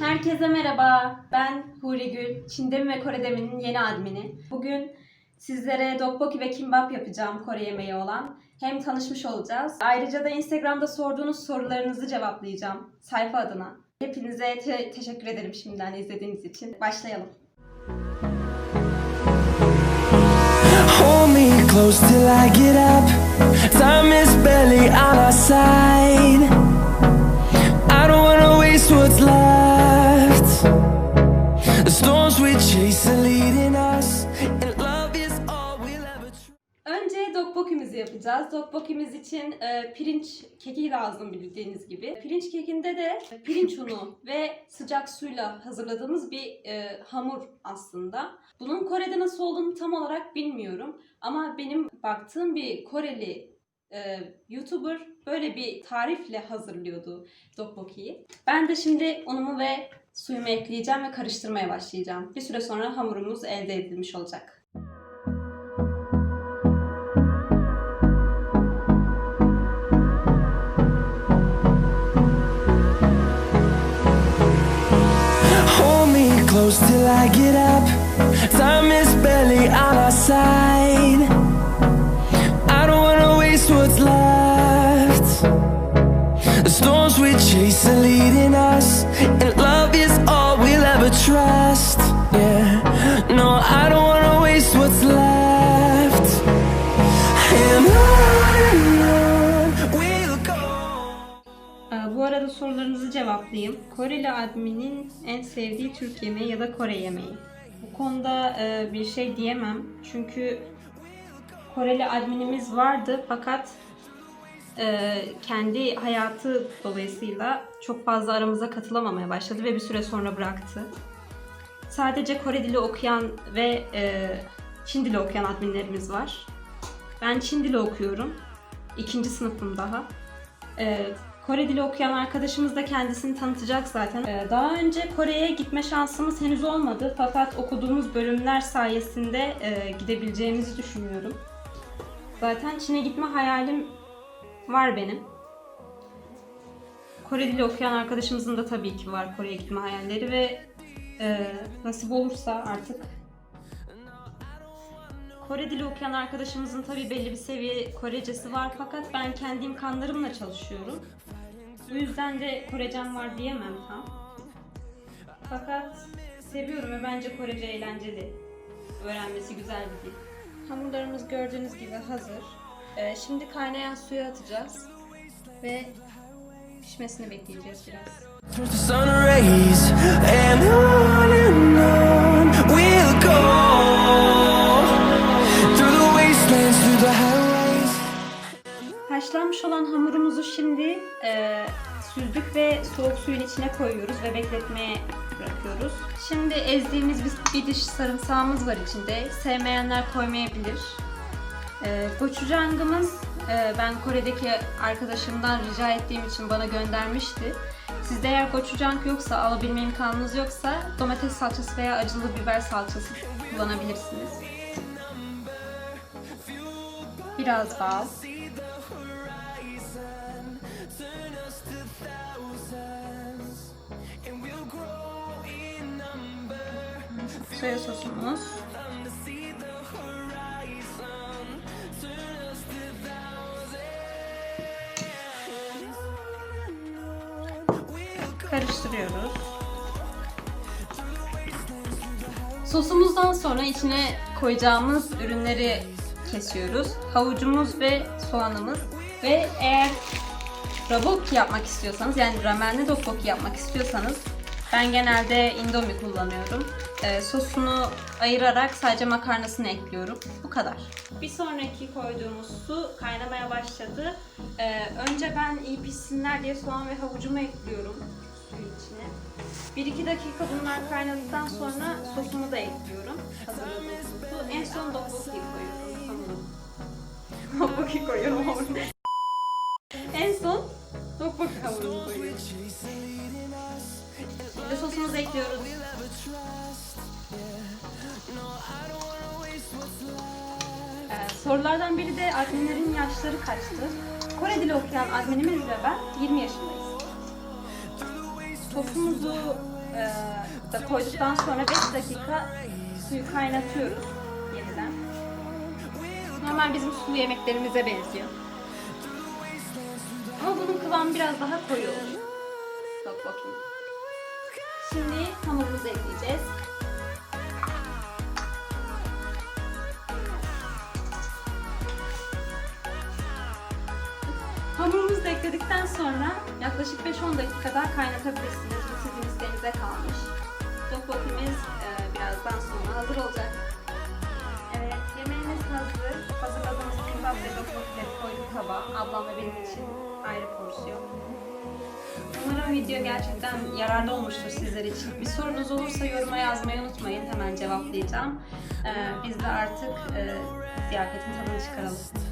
Herkese merhaba. Ben Huri Gül, Çin'demi ve Kore'demi'nin yeni admini. Bugün sizlere dokboki ve kimbap yapacağım Kore yemeği olan. Hem tanışmış olacağız. Ayrıca da Instagram'da sorduğunuz sorularınızı cevaplayacağım sayfa adına. Hepinize te- teşekkür ederim şimdiden izlediğiniz için. Başlayalım. Hold me close till I get up. Time is barely on our side. I don't wanna waste what's left. Önce dokbokimizi yapacağız. Dokbokimiz için e, pirinç keki lazım bildiğiniz gibi. Pirinç kekinde de pirinç unu ve sıcak suyla hazırladığımız bir e, hamur aslında. Bunun Kore'de nasıl olduğunu tam olarak bilmiyorum. Ama benim baktığım bir Koreli e, YouTuber böyle bir tarifle hazırlıyordu dokbokiyi. Ben de şimdi unumu ve suyumu ekleyeceğim ve karıştırmaya başlayacağım. Bir süre sonra hamurumuz elde edilmiş olacak. Close till I get up. Time is barely leading us, and love is all we'll ever trust. Yeah, no, I don't wanna waste what's left. And on we'll go. Ee, Bu arada sorularınızı cevaplayayım. Koreli adminin en sevdiği Türk yemeği ya da Kore yemeği. Bu konuda e, bir şey diyemem. Çünkü Koreli adminimiz vardı fakat e, kendi hayatı dolayısıyla çok fazla aramıza katılamamaya başladı ve bir süre sonra bıraktı. Sadece Kore dili okuyan ve e, Çin dili okuyan adminlerimiz var. Ben Çin dili okuyorum. İkinci sınıfım daha. Ee, Kore dili okuyan arkadaşımız da kendisini tanıtacak zaten. Ee, daha önce Kore'ye gitme şansımız henüz olmadı fakat okuduğumuz bölümler sayesinde e, gidebileceğimizi düşünüyorum. Zaten Çin'e gitme hayalim var benim. Kore dili okuyan arkadaşımızın da tabii ki var Kore'ye gitme hayalleri ve e, nasip olursa artık Kore dili okuyan arkadaşımızın tabii belli bir seviye Korecesi var fakat ben kendi imkanlarımla çalışıyorum. Bu yüzden de Korecem var diyemem tam. Fakat seviyorum ve bence Korece eğlenceli. Öğrenmesi güzel bir dil. Hamurlarımız gördüğünüz gibi hazır. Ee, şimdi kaynayan suya atacağız ve pişmesini bekleyeceğiz biraz. Haşlanmış olan hamurumuzu şimdi e, süzdük ve soğuk suyun içine koyuyoruz ve bekletmeye bırakıyoruz. Şimdi ezdiğimiz bir, bir diş sarımsağımız var içinde. Sevmeyenler koymayabilir. E, gochujangımız e, ben Kore'deki arkadaşımdan rica ettiğim için bana göndermişti. Sizde eğer gochujang yoksa, alabilme imkanınız yoksa domates salçası veya acılı biber salçası kullanabilirsiniz. Biraz bal. Soya sosumuz. Karıştırıyoruz. Sosumuzdan sonra içine koyacağımız ürünleri kesiyoruz. Havucumuz ve soğanımız. Ve eğer raboki yapmak istiyorsanız yani ramenli dokboki yapmak istiyorsanız ben genelde indomie kullanıyorum. Ee, sosunu ayırarak sadece makarnasını ekliyorum. Bu kadar. Bir sonraki koyduğumuz su kaynamaya başladı. Ee, önce ben iyi pişsinler diye soğan ve havucumu ekliyorum suyun içine. 1-2 dakika bunlar kaynadıktan sonra sosumu da ekliyorum. Hazırladığım sosu. En son dokboki koyuyorum. Hamuru. Dokboki koyuyorum hamuruna. En son dokboki hamurunu koyuyorum. Şimdi sosumuzu ekliyoruz. Ee, sorulardan biri de adminlerin yaşları kaçtı? Kore dili okuyan adminimiz ve ben 20 yaşındayız. Sosumuzu e, da koyduktan sonra 5 dakika suyu kaynatıyoruz yeniden. Normal bizim sulu yemeklerimize benziyor. Ama bunun kıvamı biraz daha koyu olur. Bak bakayım. Şimdi hamurumuzu ekleyeceğiz. Hamurumuzu ekledikten sonra yaklaşık 5-10 dakika daha kaynatabilirsiniz. Bu sizin isteğinize kalmış. Tteokbokki'miz e, birazdan sonra hazır olacak. Evet, yemeğimiz hazır. Hazırladığımız kimbap ve tteokbokkileri koydum tabağa. Ablamla benim için ayrı porsiyon. Umarım video gerçekten yararlı olmuştur sizler için. Bir sorunuz olursa yoruma yazmayı unutmayın. Hemen cevaplayacağım. Ee, biz de artık e, ziyafetin tadını çıkaralım.